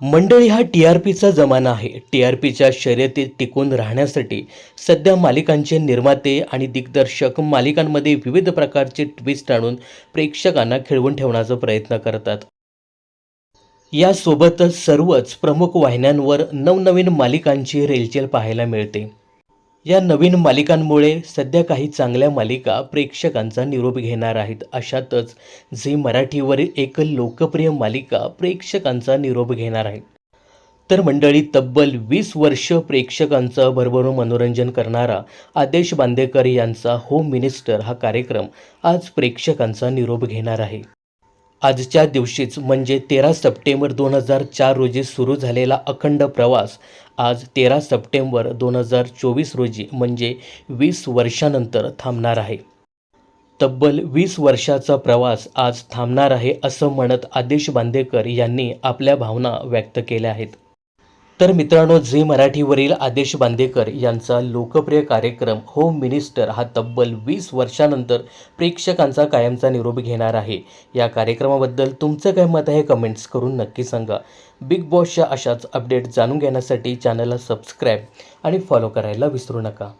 मंडळी हा T R पीचा जमाना आहे. टी आर पीच्या शर्यतीत टिकून राहण्यासाठी सध्या मालिकांचे निर्माते आणि दिग्दर्शक मालिकांमध्ये विविध प्रकारचे ट्विस्ट आणून प्रेक्षकांना खिळवून ठेवण्याचा प्रयत्न करतात. यासोबतच सर्वच प्रमुख वाहिन्यांवर नवनवीन मालिकांची रेलचेल पाहायला मिळते. या नवीन मालिकांमुळे सध्या काही चांगल्या मालिका प्रेक्षकांचा निरोप घेणार आहेत. अशातच झी मराठीवरील एक लोकप्रिय मालिका प्रेक्षकांचा निरोप घेणार आहे. तर मंडळी तब्बल वीस वर्ष प्रेक्षकांचं भरभरून मनोरंजन करणारा आदेश बांदेकर यांचा होम मिनिस्टर हा कार्यक्रम आज प्रेक्षकांचा निरोप घेणार आहे. आजच्या दिवशीच म्हणजे तेरा सप्टेंबर दोन हजार चार रोजी सुरू झालेला अखंड प्रवास आज तेरा सप्टेंबर दोन हजार चोवीस रोजी म्हणजे वीस वर्षानंतर थांबणार आहे. तब्बल वीस वर्षाचा प्रवास आज थांबणार आहे असं म्हणत आदेश बांदेकर यांनी आपल्या भावना व्यक्त केल्या आहेत. तर मित्रांनो झी मराठीवरील आदेश बांदेकर यांचा लोकप्रिय कार्यक्रम होम मिनिस्टर हा तब्बल वीस वर्षानंतर प्रेक्षकांचा कायमचा निरोप घेणार आहे. या कार्यक्रमाबद्दल तुमचं काय मत आहे कमेंट्स करून नक्की सांगा. बिग बॉसच्या अशाच अपडेट जाणून घेण्यासाठी चॅनलला सबस्क्राईब आणि फॉलो करायला विसरू नका.